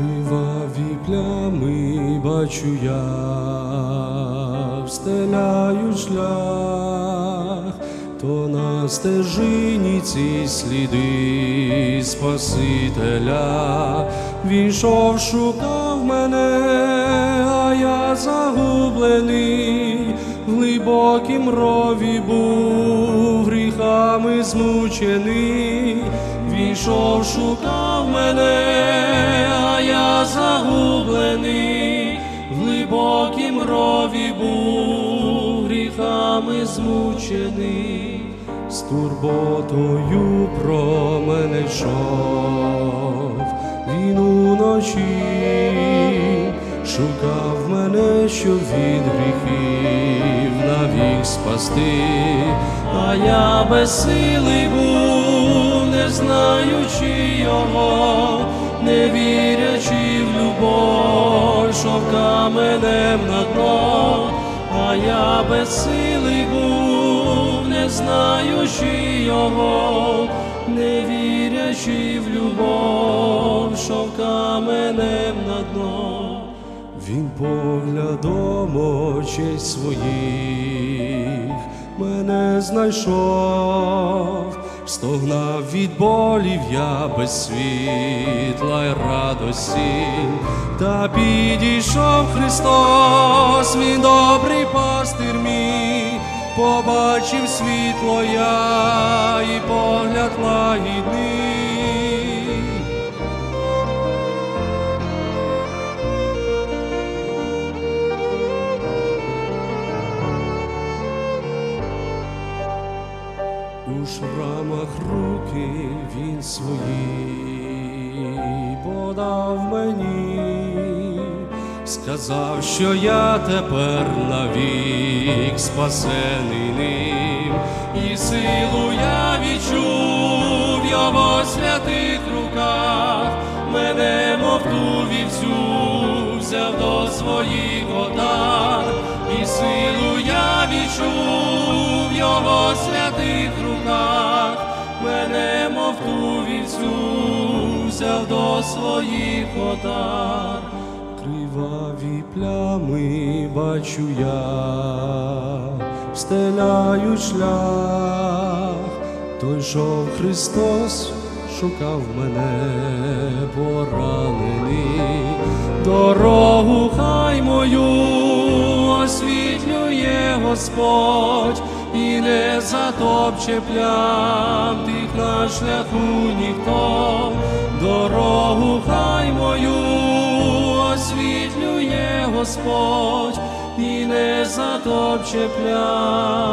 Криваві плями бачу я, встеляю шлях, то на стежині ці сліди Спасителя, війшов, шукав мене, а я загублений, в глибокім рові був гріхами змучений, війшов, шукав мене, а я загублений, в глибокім рові був гріхами змучений, з турботою про мене йшов, він уночі шукав мене, щоб від гріхів навік спасти, а я безсилий був, не знаючи його, не вірячи в любов, що каменем на дно, а я безсилий був, не знаючи його, не вірячи в любов, що каменем на дно. Він поглядом очей своїх мене знайшов, стогнав від болів я без світла й радості, та підійшов Христос, він добрий пастир мій, побачив світло я У шрамах руки він свої подав мені, сказав, що я тепер навік спасений ним, і силу я відчув в його святих руках, мене мов ту вівцю взяв до своїх отар, і силу я відчув його святих мене мов ту вівцю взяв до своїх отар. Криваві плями бачу я, стеляють шлях, той йшов Христос, шукав мене поранений, дорогу хай мою освітлює Господь і не затопче плям тих на шляху ніхто, дорогу хай мою освітлює Господь і не затопче плям